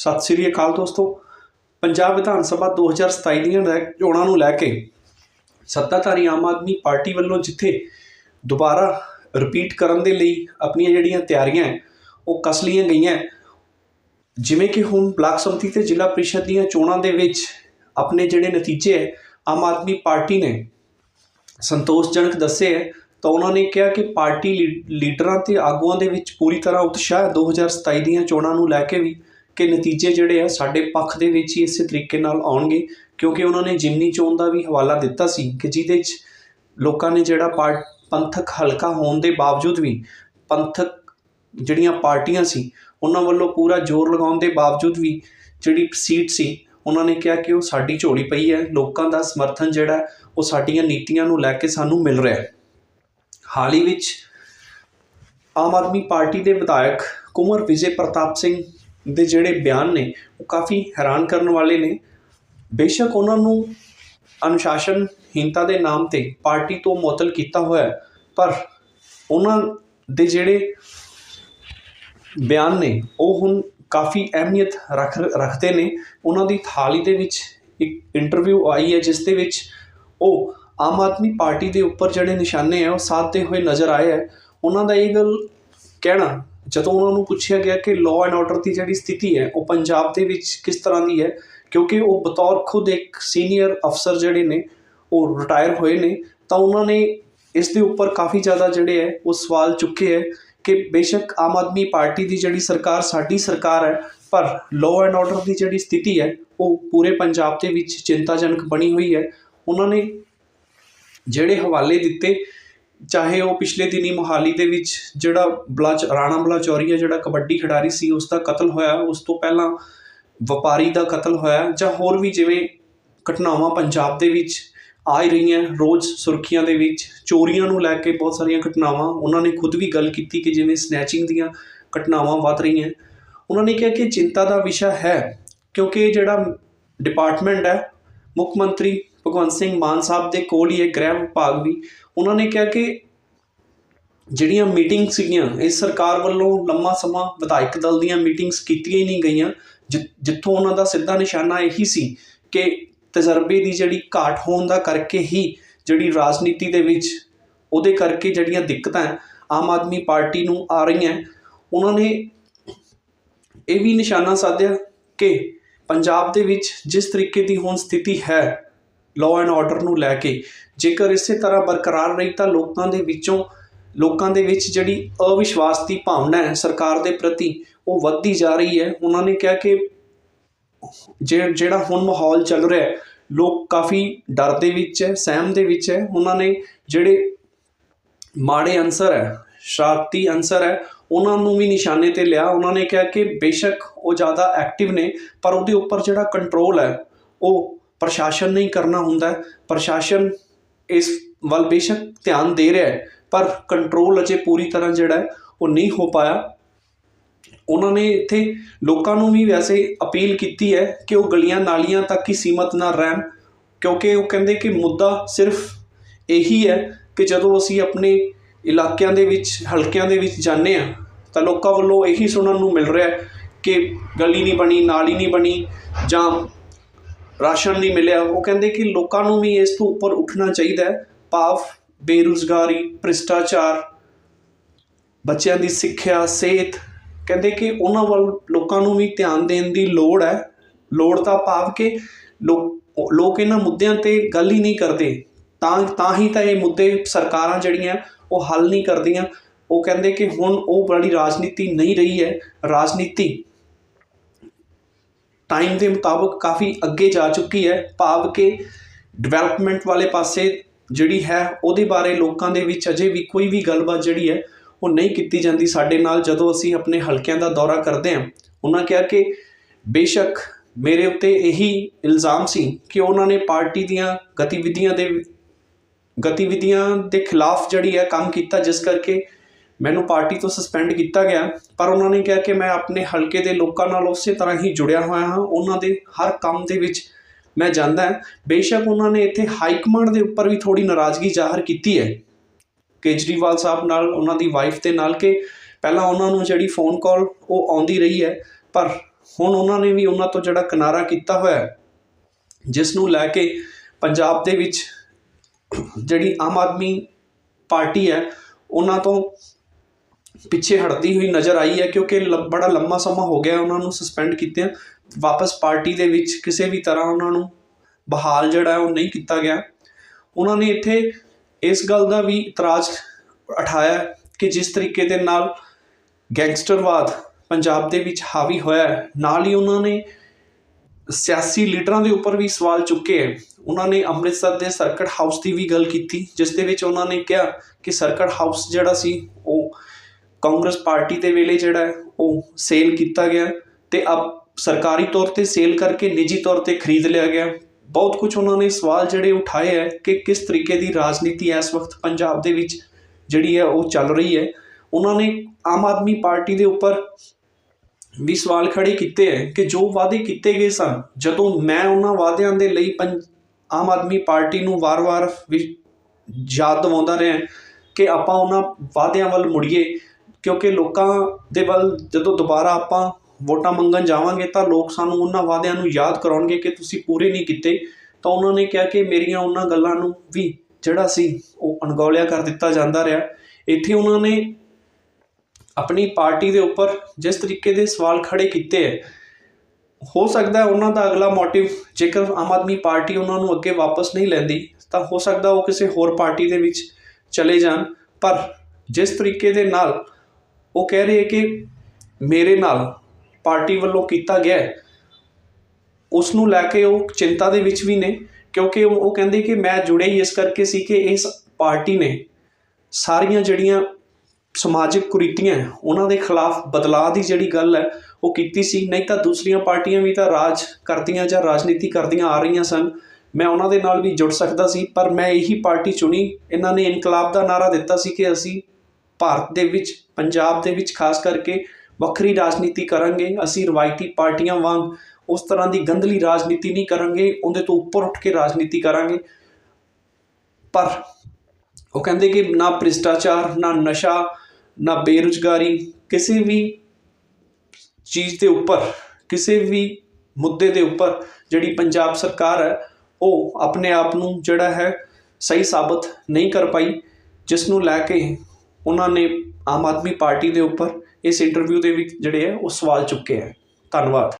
ਸਤਿ ਸ੍ਰੀ ਅਕਾਲ ਦੋਸਤੋ। ਪੰਜਾਬ ਵਿਧਾਨ ਸਭਾ 2027 ਦੀਆਂ ਲੈ- ਚੋਣਾਂ ਨੂੰ ਲੈ ਕੇ ਸੱਤਾਧਾਰੀ ਆਮ ਆਦਮੀ ਪਾਰਟੀ ਵੱਲੋਂ ਜਿੱਥੇ ਦੁਬਾਰਾ ਰਿਪੀਟ ਕਰਨ ਦੇ ਲਈ ਆਪਣੀਆਂ ਜਿਹੜੀਆਂ ਤਿਆਰੀਆਂ ਹੈ, ਉਹ ਕਸ ਲਈਆਂ ਗਈਆਂ ਜਿਵੇਂ ਕਿ ਹੁਣ ਬਲਾਕ ਸੰਮਤੀ ਤੇ ਜ਼ਿਲ੍ਹਾ ਪ੍ਰੀਸ਼ਦ ਦੀਆਂ ਚੋਣਾਂ ਦੇ ਵਿੱਚ ਆਪਣੇ ਜਿਹੜੇ ਨਤੀਜੇ ਹੈ ਆਮ ਆਦਮੀ ਪਾਰਟੀ ਨੇ ਸੰਤੋਸ਼ਜਨਕ ਦੱਸੇ ਹੈ ਤਾਂ ਉਹਨਾਂ ਨੇ ਕਿਹਾ ਕਿ ਪਾਰਟੀ ਲੀ- ਲੀਡਰਾਂ ਤੇ ਆਗੂਆਂ ਦੇ ਵਿੱਚ ਪੂਰੀ ਤਰ੍ਹਾਂ ਉਤਸ਼ਾਹ ਹੈ। 2027 ਦੀਆਂ ਚੋਣਾਂ ਨੂੰ ਲੈ ਕੇ ਵੀ ਕਿ ਨਤੀਜੇ ਜਿਹੜੇ ਆ ਸਾਡੇ ਪੱਖ ਦੇ ਵਿੱਚ ਹੀ ਇਸੇ ਤਰੀਕੇ ਨਾਲ ਆਉਣਗੇ, ਕਿਉਂਕਿ ਉਹਨਾਂ ਨੇ ਜਿਮਨੀ ਚੋਣ ਦਾ ਵੀ ਹਵਾਲਾ ਦਿੱਤਾ ਸੀ ਕਿ ਜਿਹਦੇ 'ਚ ਲੋਕਾਂ ਨੇ ਜਿਹੜਾ ਪਾਰ- ਪੰਥਕ ਹਲਕਾ ਹੋਣ ਦੇ ਬਾਵਜੂਦ ਵੀ ਪੰਥਕ ਜਿਹੜੀਆਂ ਪਾਰਟੀਆਂ ਸੀ, ਉਹਨਾਂ ਵੱਲੋਂ ਪੂਰਾ ਜ਼ੋਰ ਲਗਾਉਣ ਦੇ ਬਾਵਜੂਦ ਵੀ ਜਿਹੜੀ ਸੀਟ ਸੀ, ਉਹਨਾਂ ਨੇ ਕਿਹਾ ਕਿ ਉਹ ਸਾਡੀ ਝੋਲੀ ਪਈ ਹੈ, ਲੋਕਾਂ ਦਾ ਸਮਰਥਨ ਜਿਹੜਾ, ਉਹ ਸਾਡੀਆਂ ਨੀਤੀਆਂ ਨੂੰ ਲੈ ਕੇ ਸਾਨੂੰ ਮਿਲ ਰਿਹਾ ਹੈ। ਹਾਲ ਹੀ ਵਿੱਚ ਆਮ ਆਦਮੀ ਪਾਰਟੀ ਦੇ ਵਿਧਾਇਕ ਕੁਮਰ ਵਿਜੇ ਪ੍ਰਤਾਪ ਸਿੰਘ ਦੇ ਜਿਹੜੇ ਬਿਆਨ ਨੇ, ਉਹ ਕਾਫੀ ਹੈਰਾਨ ਕਰਨ ਵਾਲੇ ਨੇ। ਬੇਸ਼ੱਕ ਉਹਨਾਂ ਨੂੰ ਅਨੁਸ਼ਾਸਨਹੀਨਤਾ ਦੇ ਨਾਮ ਤੇ ਪਾਰਟੀ ਤੋਂ ਮੁਅੱਤਲ ਕੀਤਾ ਹੋਇਆ ਪਰ ਉਹਨਾਂ ਦੇ ਜਿਹੜੇ ਬਿਆਨ ਨੇ, ਉਹ ਹੁਣ ਕਾਫੀ ਅਹਿਮੀਅਤ ਰੱਖ, ਰੱਖਦੇ ਨੇ। ਉਹਨਾਂ ਦੀ ਥਾਲੀ ਦੇ ਵਿੱਚ ਇੱਕ ਇੰਟਰਵਿਊ ਆਈ ਹੈ, ਜਿਸ ਦੇ ਵਿੱਚ ਉਹ ਆਮ ਆਦਮੀ ਪਾਰਟੀ ਦੇ ਉੱਪਰ ਜਿਹੜੇ ਨਿਸ਼ਾਨੇ ਆ, ਉਹ ਸਾਧਦੇ ਹੋਏ ਨਜ਼ਰ ਆਏ ਹੈ। ਉਹਨਾਂ ਦਾ ਇਹ ਗੱਲ ਕਹਿਣਾ ਜਦੋਂ ਉਹਨਾਂ ਨੂੰ ਪੁੱਛਿਆ ਗਿਆ ਕਿ ਲਾਅ ਐਂਡ ਆਰਡਰ ਦੀ ਜਿਹੜੀ ਸਥਿਤੀ ਹੈ, ਉਹ ਪੰਜਾਬ ਦੇ ਵਿੱਚ ਕਿਸ ਤਰ੍ਹਾਂ ਦੀ ਹੈ, ਕਿਉਂਕਿ ਉਹ ਬਤੌਰ ਖੁਦ ਇੱਕ ਸੀਨੀਅਰ ਅਫਸਰ ਜਿਹੜੇ ਨੇ, ਉਹ ਰਿਟਾਇਰ ਹੋਏ ਨੇ, ਤਾਂ ਉਹਨਾਂ ਨੇ ਇਸ ਦੇ ਉੱਪਰ ਕਾਫੀ ਜ਼ਿਆਦਾ ਜਿਹੜੇ ਹੈ, ਉਹ ਸਵਾਲ ਚੁੱਕੇ ਹੈ ਕਿ ਬੇਸ਼ੱਕ ਆਮ ਆਦਮੀ ਪਾਰਟੀ ਦੀ ਜਿਹੜੀ ਸਰਕਾਰ ਸਾਡੀ ਸਰਕਾਰ ਹੈ, ਪਰ ਲਾਅ ਐਂਡ ਆਰਡਰ ਦੀ ਜਿਹੜੀ ਸਥਿਤੀ ਹੈ, ਉਹ ਪੂਰੇ ਪੰਜਾਬ ਦੇ ਵਿੱਚ ਚਿੰਤਾਜਨਕ ਬਣੀ ਹੋਈ ਹੈ। ਉਹਨਾਂ ਨੇ ਜਿਹੜੇ ਹਵਾਲੇ ਦਿੱਤੇ ਚਾਹੇ ਉਹ ਪਿਛਲੇ ਦਿਨੀ ਮੋਹਾਲੀ ਦੇ ਵਿੱਚ ਜਿਹੜਾ ਬਲਾਚ ਰਾਣਾ ਬਲਾਚੌਰੀਆ ਜਿਹੜਾ ਕਬੱਡੀ ਖਿਡਾਰੀ ਸੀ ਉਸ ਦਾ ਕਤਲ ਹੋਇਆ, ਉਸ ਤੋਂ ਪਹਿਲਾਂ ਵਪਾਰੀ ਦਾ ਕਤਲ ਹੋਇਆ, ਜਾਂ ਹੋਰ ਵੀ ਜਿਵੇਂ ਘਟਨਾਵਾਂ ਪੰਜਾਬ ਦੇ ਵਿੱਚ ਆ ਹੀ ਰਹੀਆਂ, ਰੋਜ਼ ਸੁਰਖੀਆਂ ਦੇ ਵਿੱਚ ਚੋਰੀਆਂ ਨੂੰ ਲੈ ਕੇ ਬਹੁਤ ਸਾਰੀਆਂ ਘਟਨਾਵਾਂ, ਉਹਨਾਂ ਨੇ ਖੁਦ ਵੀ ਗੱਲ ਕੀਤੀ ਕਿ ਜਿਵੇਂ ਸਨੈਚਿੰਗ ਦੀਆਂ ਘਟਨਾਵਾਂ ਵੱਧ ਰਹੀਆਂ। ਉਹਨਾਂ ਨੇ ਕਿਹਾ ਕਿ ਚਿੰਤਾ ਦਾ ਵਿਸ਼ਾ ਹੈ, ਕਿਉਂਕਿ ਜਿਹੜਾ ਡਿਪਾਰਟਮੈਂਟ ਹੈ, ਮੁੱਖ ਮੰਤਰੀ ਭਗਵੰਤ ਸਿੰਘ ਮਾਨ ਸਾਹਿਬ ਦੇ ਕੋਲ ਹੀ ਹੈ ਗ੍ਰਹਿ ਵਿਭਾਗ ਵੀ। ਉਹਨਾਂ ਨੇ ਕਿਹਾ ਕਿ ਜਿਹੜੀਆਂ ਮੀਟਿੰਗ ਸੀਗੀਆਂ ਇਸ ਸਰਕਾਰ ਵੱਲੋਂ ਲੰਮਾ ਸਮਾਂ ਵਿਧਾਇਕ ਦਲ ਦੀਆਂ ਮੀਟਿੰਗਸ ਕੀਤੀਆਂ ਹੀ ਨਹੀਂ ਗਈਆਂ। ਜਿ- ਜਿੱਥੋਂ ਉਹਨਾਂ ਦਾ ਸਿੱਧਾ ਨਿਸ਼ਾਨਾ ਇਹੀ ਸੀ ਕਿ ਤਜਰਬੇ ਦੀ ਜਿਹੜੀ ਘਾਟ ਹੋਣ ਦਾ ਕਰਕੇ ਹੀ ਜਿਹੜੀ ਰਾਜਨੀਤੀ ਦੇ ਵਿੱਚ ਉਹਦੇ ਕਰਕੇ ਜਿਹੜੀਆਂ ਦਿੱਕਤਾਂ ਆਮ ਆਦਮੀ ਪਾਰਟੀ ਨੂੰ ਆ ਰਹੀਆਂ। ਉਹਨਾਂ ਨੇ ਇਹ ਵੀ ਨਿਸ਼ਾਨਾ ਸਾਧਿਆ ਕਿ ਪੰਜਾਬ ਦੇ ਵਿੱਚ ਜਿਸ ਤਰੀਕੇ ਦੀ ਹੁਣ ਸਥਿਤੀ ਹੈ ਲਾਅ ਐਂਡ ਆਰਡਰ ਨੂੰ ਲੈ ਕੇ, ਜੇਕਰ ਇਸੇ ਤਰ੍ਹਾਂ ਬਰਕਰਾਰ ਰਹੀ ਤਾਂ ਲੋਕਾਂ ਦੇ ਵਿੱਚੋਂ, ਲੋਕਾਂ ਦੇ ਵਿੱਚ ਜਿਹੜੀ ਅਵਿਸ਼ਵਾਸ ਦੀ ਭਾਵਨਾ ਹੈ ਸਰਕਾਰ ਦੇ ਪ੍ਰਤੀ, ਉਹ ਵੱਧਦੀ ਜਾ ਰਹੀ ਹੈ। ਉਹਨਾਂ ਨੇ ਕਿਹਾ ਕਿ ਜੇ- ਜਿਹੜਾ ਹੁਣ ਮਾਹੌਲ ਚੱਲ ਰਿਹਾ ਹੈ, ਲੋਕ ਕਾਫੀ ਡਰ ਦੇ ਵਿੱਚ ਹੈ, ਸਹਿਮ ਦੇ ਵਿੱਚ ਹੈ। ਉਹਨਾਂ ਨੇ ਜਿਹੜੇ ਮਾੜੇ ਅਨਸਰ ਹੈ, ਸ਼ਰਾਰਤੀ ਅਨਸਰ ਹੈ, ਉਹਨਾਂ ਨੂੰ ਵੀ ਨਿਸ਼ਾਨੇ ਤੇ ਲਿਆ। ਉਹਨਾਂ ਨੇ ਕਿਹਾ ਕਿ ਬੇਸ਼ੱਕ ਉਹ ਜ਼ਿਆਦਾ ਐਕਟਿਵ ਨੇ, ਪਰ ਉਹਦੇ ਉੱਪਰ ਜਿਹੜਾ ਕੰਟਰੋਲ ਹੈ, ਉਹ ਪ੍ਰਸ਼ਾਸਨ ਨਹੀਂ ਕਰਨਾ ਹੁੰਦਾ। ਪ੍ਰਸ਼ਾਸਨ ਇਸ ਵੱਲ ਬੇਸ਼ੱਕ ਧਿਆਨ ਦੇ ਰਿਹਾ ਹੈ, ਪਰ ਕੰਟਰੋਲ ਅਜੇ ਪੂਰੀ ਤਰ੍ਹਾਂ ਜਿਹੜਾ ਉਹ ਨਹੀਂ ਹੋ ਪਾਇਆ। ਉਹਨਾਂ ਨੇ ਇੱਥੇ ਲੋਕਾਂ ਨੂੰ ਵੀ ਵੈਸੇ ਅਪੀਲ ਕੀਤੀ ਹੈ ਕਿ ਉਹ ਗਲੀਆਂ ਨਾਲੀਆਂ ਤੱਕ ਹੀ ਸੀਮਤ ਨਾ ਰਹਿਣ, ਕਿਉਂਕਿ ਉਹ ਕਹਿੰਦੇ ਕਿ ਮੁੱਦਾ ਸਿਰਫ ਇਹੀ ਹੈ ਕਿ ਜਦੋਂ ਅਸੀਂ ਆਪਣੇ ਇਲਾਕਿਆਂ ਦੇ ਵਿੱਚ, ਹਲਕਿਆਂ ਦੇ ਵਿੱਚ ਜਾਂਦੇ ਆ ਤਾਂ ਲੋਕਾਂ ਵੱਲੋਂ ਇਹੀ ਸੁਣਨ ਨੂੰ ਮਿਲ ਰਿਹਾ ਕਿ ਗਲੀ ਨਹੀਂ ਬਣੀ, ਨਾਲੀ ਨਹੀਂ ਬਣੀ ਜਾਂ ਰਾਸ਼ਨ ਨਹੀਂ ਮਿਲਿਆ। ਉਹ ਕਹਿੰਦੇ ਕਿ ਲੋਕਾਂ ਨੂੰ ਵੀ ਇਸ ਤੋਂ ਉੱਪਰ ਉੱਠਣਾ ਚਾਹੀਦਾ ਹੈ। ਭਾਵ, ਬੇਰੁਜ਼ਗਾਰੀ, ਭ੍ਰਿਸ਼ਟਾਚਾਰ, ਬੱਚਿਆਂ ਦੀ ਸਿੱਖਿਆ, ਸਿਹਤ। ਕਹਿੰਦੇ ਕਿ ਉਹਨਾਂ ਵੱਲ ਲੋਕਾਂ ਨੂੰ ਵੀ ਧਿਆਨ ਦੇਣ ਦੀ ਲੋੜ ਹੈ। ਲੋੜ ਤਾਂ ਭਾਵ ਕਿ ਲੋਕ ਲੋਕ ਇਹਨਾਂ ਮੁੱਦਿਆਂ ਤੇ ਗੱਲ ਹੀ ਨਹੀਂ ਕਰਦੇ। ਤਾਂ ਤਾਂ ਹੀ ਤਾਂ ਇਹ ਮੁੱਦੇ ਸਰਕਾਰਾਂ ਜਿਹੜੀਆਂ, ਉਹ ਹੱਲ ਨਹੀਂ ਕਰਦੀਆਂ। ਉਹ ਕਹਿੰਦੇ ਕਿ ਹੁਣ ਉਹ ਬੜੀ ਰਾਜਨੀਤੀ ਨਹੀਂ ਰਹੀ ਹੈ। ਰਾਜਨੀਤੀ ਟਾਈਮ ਦੇ ਮੁਤਾਬਕ ਕਾਫੀ ਅੱਗੇ ਜਾ ਚੁੱਕੀ ਹੈ। ਭਾਵ ਕਿ ਡਿਵੈਲਪਮੈਂਟ ਵਾਲੇ ਪਾਸੇ ਜਿਹੜੀ ਹੈ, ਉਹਦੇ ਬਾਰੇ ਲੋਕਾਂ ਦੇ ਵਿੱਚ ਅਜੇ ਵੀ ਕੋਈ ਵੀ ਗੱਲਬਾਤ ਜਿਹੜੀ ਹੈ, ਉਹ ਨਹੀਂ ਕੀਤੀ ਜਾਂਦੀ। ਸਾਡੇ ਨਾਲ ਜਦੋਂ ਅਸੀਂ ਆਪਣੇ ਹਲਕਿਆਂ ਦਾ ਦੌਰਾ ਕਰਦੇ ਹਾਂ, ਉਹਨਾਂ ਕਿਹਾ ਕਿ ਬੇਸ਼ੱਕ ਮੇਰੇ ਉੱਤੇ ਇਹੀ ਇਲਜ਼ਾਮ ਸੀ ਕਿ ਉਹਨਾਂ ਨੇ ਪਾਰਟੀ ਦੀਆਂ ਗਤੀਵਿਧੀਆਂ ਦੇ ਗਤੀਵਿਧੀਆਂ ਦੇ ਖਿਲਾਫ ਜਿਹੜੀ ਹੈ ਕੰਮ ਕੀਤਾ, ਜਿਸ ਕਰਕੇ ਮੈਨੂੰ ਪਾਰਟੀ ਤੋਂ ਸਸਪੈਂਡ ਕੀਤਾ ਗਿਆ, ਪਰ ਉਹਨਾਂ ਨੇ ਕਿਹਾ ਕਿ ਮੈਂ ਆਪਣੇ ਹਲਕੇ ਦੇ ਲੋਕਾਂ ਨਾਲ ਉਸੇ ਤਰ੍ਹਾਂ ਹੀ ਜੁੜਿਆ ਹੋਇਆ ਹਾਂ। ਉਹਨਾਂ ਦੇ ਹਰ ਕੰਮ ਦੇ ਵਿੱਚ ਮੈਂ ਜਾਂਦਾ ਹਾਂ। ਬੇਸ਼ੱਕ ਉਹਨਾਂ ਨੇ ਇੱਥੇ ਹਾਈ ਕਮਾਂਡ ਦੇ ਉੱਪਰ ਵੀ ਥੋੜੀ ਨਾਰਾਜ਼ਗੀ ਜ਼ਾਹਰ ਕੀਤੀ ਹੈ। ਕੇਜਰੀਵਾਲ ਸਾਹਿਬ ਨਾਲ, ਉਹਨਾਂ ਦੀ ਵਾਈਫ ਦੇ ਨਾਲ ਕਿ ਪਹਿਲਾਂ ਉਹਨਾਂ ਨੂੰ ਜਿਹੜੀ ਫੋਨ ਕਾਲ ਉਹ ਆਉਂਦੀ ਰਹੀ ਹੈ, ਪਰ ਹੁਣ ਉਹਨਾਂ ਨੇ ਵੀ ਉਹਨਾਂ ਤੋਂ ਜਿਹੜਾ ਕਿਨਾਰਾ ਕੀਤਾ ਹੋਇਆ ਜਿਸ ਨੂੰ ਲੈ ਕੇ ਪੰਜਾਬ ਦੇ ਵਿੱਚ ਜਿਹੜੀ ਆਮ ਆਦਮੀ ਪਾਰਟੀ ਹੈ, ਉਹਨਾਂ ਤੋਂ ਪਿੱਛੇ ਹਟਦੀ ਹੋਈ ਨਜ਼ਰ ਆਈ ਹੈ ਕਿਉਂਕਿ ਲ- ਬੜਾ ਲੰਮਾ ਸਮਾਂ ਹੋ ਗਿਆ ਉਹਨਾਂ ਨੂੰ ਸਸਪੈਂਡ ਕੀਤਿਆਂ। ਵਾਪਸ ਪਾਰਟੀ ਦੇ ਵਿੱਚ ਕਿਸੇ ਵੀ ਤਰ੍ਹਾਂ ਉਹਨਾਂ ਨੂੰ ਬਹਾਲ ਜਿਹੜਾ ਉਹ ਨਹੀਂ ਕੀਤਾ ਗਿਆ। ਉਹਨਾਂ ਨੇ ਇੱਥੇ ਇਸ ਗੱਲ ਦਾ ਵੀ ਇਤਰਾਜ਼ ਉਠਾਇਆ ਕਿ ਜਿਸ ਤਰੀਕੇ ਦੇ ਨਾਲ ਗੈਂਗਸਟਰਵਾਦ ਪੰਜਾਬ ਦੇ ਵਿੱਚ ਹਾਵੀ ਹੋਇਆ ਹੈ, ਨਾਲ ਹੀ ਉਹਨਾਂ ਨੇ ਸਿਆਸੀ ਲੀਡਰਾਂ ਦੇ ਉੱਪਰ ਵੀ ਸਵਾਲ ਚੁੱਕੇ ਹੈ। ਉਹਨਾਂ ਨੇ ਅੰਮ੍ਰਿਤਸਰ ਦੇ ਸਰਕਟ ਹਾਊਸ ਦੀ ਵੀ ਗੱਲ ਕੀਤੀ, ਜਿਸ ਦੇ ਵਿੱਚ ਉਹਨਾਂ ਨੇ ਕਿਹਾ ਕਿ ਸਰਕਟ ਹਾਊਸ ਜਿਹੜਾ ਸੀ ਉਹ ਕਾਂਗਰਸ ਪਾਰਟੀ ਦੇ ਵੇਲੇ ਜਿਹੜਾ ਹੈ, ਉਹ ਸੇਲ ਕੀਤਾ ਗਿਆ ਤੇ ਅਬ ਸਰਕਾਰੀ ਤੌਰ ਤੇ ਸੇਲ ਕਰਕੇ ਨਿੱਜੀ ਤੌਰ ਤੇ ਖਰੀਦ ਲਿਆ ਗਿਆ ਬਹੁਤ ਕੁਝ ਉਹਨਾਂ ਨੇ ਸਵਾਲ ਜਿਹੜੇ ਉਠਾਏ ਹੈ ਕਿ ਕਿਸ ਤਰੀਕੇ ਦੀ ਰਾਜਨੀਤੀ ਇਸ ਵਕਤ ਪੰਜਾਬ ਦੇ ਵਿੱਚ ਜਿਹੜੀ ਹੈ, ਉਹ ਚੱਲ ਰਹੀ ਹੈ। ਉਹਨਾਂ ਨੇ ਆਮ ਆਦਮੀ ਪਾਰਟੀ ਦੇ ਉੱਪਰ ਵੀ ਸਵਾਲ ਖੜੇ ਕੀਤੇ ਹੈ ਕਿ ਜੋ ਵਾਅਦੇ ਕੀਤੇ ਗਏ ਸਨ, ਜਦੋਂ ਮੈਂ ਉਹਨਾਂ ਵਾਅਦਿਆਂ ਦੇ ਲਈ ਪੰਜ ਆਮ ਆਦਮੀ ਪਾਰਟੀ ਨੂੰ ਵਾਰ-ਵਾਰ ਵੀ ਯਾਦ ਦਿਵਾਉਂਦਾ ਰਿਹਾ ਕਿ ਆਪਾਂ ਉਹਨਾਂ ਵਾਅਦਿਆਂ ਵੱਲ ਮੁੜੀਏ ਕਿਉਂਕਿ ਲੋਕਾਂ ਦੇ ਵੱਲ ਜਦੋਂ ਦੁਬਾਰਾ ਆਪਾਂ ਵੋਟਾਂ ਮੰਗਣ ਜਾਵਾਂਗੇ ਤਾਂ ਲੋਕ ਸਾਨੂੰ ਉਹਨਾਂ ਵਾਅਦਿਆਂ ਨੂੰ ਯਾਦ ਕਰਾਉਣਗੇ ਕਿ ਤੁਸੀਂ ਪੂਰੇ ਨਹੀਂ ਕੀਤੇ। ਤਾਂ ਉਹਨਾਂ ਨੇ ਕਿਹਾ ਕਿ ਮੇਰੀਆਂ ਉਹਨਾਂ ਗੱਲਾਂ ਨੂੰ ਵੀ ਜਿਹੜਾ ਸੀ ਉਹ ਅਣਗੌਲਿਆ ਕਰ ਦਿੱਤਾ ਜਾਂਦਾ ਰਿਹਾ। ਇੱਥੇ ਉਹਨਾਂ ਨੇ ਆਪਣੀ ਪਾਰਟੀ ਦੇ ਉੱਪਰ ਜਿਸ ਤਰੀਕੇ ਦੇ ਸਵਾਲ ਖੜੇ ਕੀਤੇ ਹੈ, ਹੋ ਸਕਦਾ ਉਹਨਾਂ ਦਾ ਅਗਲਾ ਮੋਟਿਵ ਜੇਕਰ ਆਮ ਆਦਮੀ ਪਾਰਟੀ ਉਹਨਾਂ ਨੂੰ ਅੱਗੇ ਵਾਪਸ ਨਹੀਂ ਲੈਂਦੀ, ਤਾਂ ਹੋ ਸਕਦਾ ਉਹ ਕਿਸੇ ਹੋਰ ਪਾਰਟੀ ਦੇ ਵਿੱਚ ਚਲੇ ਜਾਣ। ਪਰ ਜਿਸ ਤਰੀਕੇ ਦੇ ਨਾਲ ਉਹ ਕਹਿ ਰਹੇ ਕਿ ਮੇਰੇ ਨਾਲ ਪਾਰਟੀ ਵੱਲੋਂ ਕੀਤਾ ਗਿਆ ਉਸ ਨੂੰ ਲੈ ਕੇ ਉਹ ਚਿੰਤਾ ਦੇ ਵਿੱਚ ਵੀ ਨੇ, ਕਿਉਂਕਿ ਉਹ ਕਹਿੰਦੇ ਕਿ ਮੈਂ ਜੁੜੇ ਹੀ ਇਸ ਕਰਕੇ ਸੀ ਕਿ ਇਸ ਪਾਰਟੀ ਨੇ ਸਾਰੀਆਂ ਜਿਹੜੀਆਂ ਸਮਾਜਿਕ ਕੁਰੀਤੀਆਂ ਉਹਨਾਂ ਦੇ ਖਿਲਾਫ ਬਦਲਾਅ ਦੀ ਜਿਹੜੀ ਗੱਲ ਹੈ, ਉਹ ਕੀਤੀ ਸੀ। ਨਹੀਂ ਤਾਂ ਦੂਸਰੀਆਂ ਪਾਰਟੀਆਂ ਵੀ ਤਾਂ ਰਾਜ ਕਰਦੀਆਂ ਜਾਂ ਰਾਜਨੀਤੀ ਕਰਦੀਆਂ ਆ ਰਹੀਆਂ ਸਨ। ਮੈਂ ਉਹਨਾਂ ਦੇ ਨਾਲ ਵੀ ਜੁੜ ਸਕਦਾ ਸੀ, ਪਰ ਮੈਂ ਇਹੀ ਪਾਰਟੀ ਚੁਣੀ। ਇਹਨਾਂ ਨੇ ਇਨਕਲਾਬ ਦਾ ਨਾਰਾ ਦਿੱਤਾ ਸੀ ਕਿ ਅਸੀਂ ਭਾਰਤ ਦੇ ਵਿੱਚ, ਪੰਜਾਬ ਦੇ ਵਿੱਚ ਖਾਸ ਕਰਕੇ ਵੱਖਰੀ ਰਾਜਨੀਤੀ ਕਰਾਂਗੇ। ਅਸੀਂ ਰਵਾਇਤੀ ਪਾਰਟੀਆਂ ਵਾਂਗ ਉਸ ਤਰ੍ਹਾਂ ਦੀ ਗੰਧਲੀ ਰਾਜਨੀਤੀ ਨਹੀਂ ਕਰਾਂਗੇ, ਉਹਦੇ ਤੋਂ ਉੱਪਰ ਉੱਠ ਕੇ ਰਾਜਨੀਤੀ ਕਰਾਂਗੇ। ਪਰ ਉਹ ਕਹਿੰਦੇ ਕਿ ਨਾ ਭ੍ਰਿਸ਼ਟਾਚਾਰ, ਨਾ ਨਸ਼ਾ, ਨਾ ਬੇਰੁਜ਼ਗਾਰੀ, ਕਿਸੇ ਵੀ ਚੀਜ਼ ਦੇ ਉੱਪਰ, ਕਿਸੇ ਵੀ ਮੁੱਦੇ ਦੇ ਉੱਪਰ ਜਿਹੜੀ ਪੰਜਾਬ ਸਰਕਾਰ ਹੈ, ਉਹ ਆਪਣੇ ਆਪ ਨੂੰ ਜਿਹੜਾ ਹੈ ਸਹੀ ਸਾਬਤ ਨਹੀਂ ਕਰ ਪਾਈ, ਜਿਸ ਨੂੰ ਲੈ ਕੇ ਉਹਨਾਂ ਨੇ ਆਮ ਆਦਮੀ ਪਾਰਟੀ ਦੇ ਉੱਪਰ ਇਸ ਇੰਟਰਵਿਊ ਦੇ ਵਿੱਚ ਜਿਹੜੇ ਹੈ ਉਹ ਸਵਾਲ ਚੁੱਕੇ ਹੈ। ਧੰਨਵਾਦ।